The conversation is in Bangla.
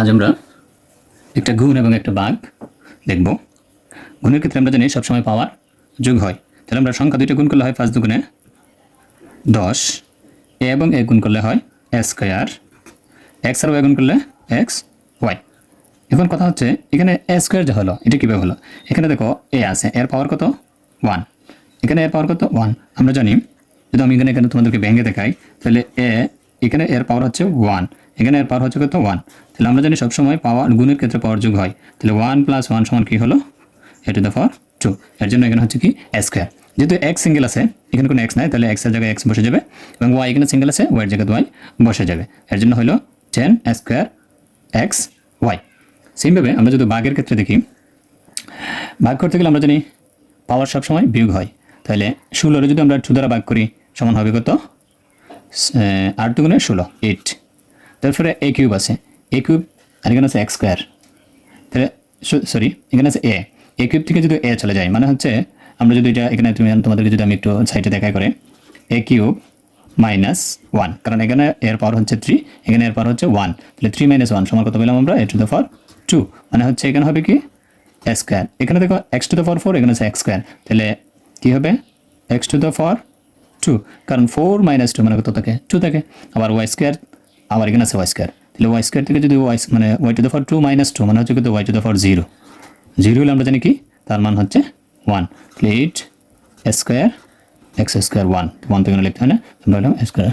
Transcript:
আজ আমরা একটা গুণ এবং একটা বাঘ দেখব। গুণের ক্ষেত্রে আমরা জানি সবসময় পাওয়ার যোগ হয়। তাহলে আমরা সংখ্যা দুইটা গুণ করলে হয় পাঁচ দুগুণে দশ। এ এবং এ গুণ করলে হয় এ স্কোয়ার। এক্স আর ওয়াই গুণ করলে এক্স ওয়াই। এখন কথা হচ্ছে, এখানে এ স্কোয়ার যে হলো, এটা কীভাবে হলো? এখানে দেখো এ আছে, এর পাওয়ার কত? ওয়ান এখানে এর পাওয়ার কত? ওয়ান আমরা জানি, যদি আমি এখানে এখানে তোমাদেরকে ভেঙে দেখাই, তাহলে এ এখানে এর পাওয়ার হচ্ছে ওয়ান এখানে এর পাওয়ার হচ্ছে কত? ওয়ান তাহলে আমরা জানি সবসময় পাওয়ার গুণের ক্ষেত্রে পাওয়ার যোগ হয়। তাহলে ওয়ান প্লাস ওয়ান সমান কী হলো? A to the power two এর জন্য এখানে হচ্ছে কি? স্কোয়ার যেহেতু এক্স সিঙ্গেল আছে, এখানে কোনো এক্স নাই, তাহলে এক্সের জায়গায় এক্স বসে যাবে এবং ওয়াই এখানে সিঙ্গেল আছে ওয়াইয়ের জায়গায় ওয়াই বসে যাবে। এর জন্য হলো টেন স্কোয়ার এক্স ওয়াই সেমভাবে আমরা যদি বাঘের ক্ষেত্রে দেখি, ভাগ করতে গেলে আমরা জানি পাওয়ার সবসময় বিয়োগ হয়। তাহলে ষোলোরে যদি আমরা টু দ্বারা ভাগ করি, সমান হবে কত? আট দুগুণে ষোলো এইট তারপরে এ কিউব আছে। এ কিউব আর এখানে আছে এক্স স্কোয়ার তাহলে সরি এখানে আছে এ এ কিউব থেকে যদি এ চলে যায় মানে হচ্ছে আমরা যদি এটা এখানে তুমি, তোমাদেরকে যদি আমি একটু সাইডে দেখাই করে এ কিউব মাইনাস ওয়ান কারণ এখানে এর পাওয়ার হচ্ছে থ্রি এখানে এর পাওয়ার হচ্ছে ওয়ান তাহলে থ্রি মাইনাস ওয়ান সমান কত পেলাম আমরা? A to the power two মানে হচ্ছে এখানে হবে কি? স্কোয়ার এখানে দেখো X to the power four এখানে আছে এক্স স্কোয়ার তাহলে কী হবে? X to the power two কারণ ফোর মাইনাস টু মানে কত থাকে? টু থাকে। আবার ওয়াই স্কোয়ার আবার এখানে আছে ওয়াই স্কোয়ার তাহলে ওয়াই স্কোয়ার থেকে যদি ওয়াই মানে Y to the for two minus two মানে হচ্ছে কিন্তু Y to the for zero zero হলে আমরা জানি কি? তার মান হচ্ছে ওয়ান তাহলে eight square X square one one এখানে লিখতে হয় না। স্কোয়ার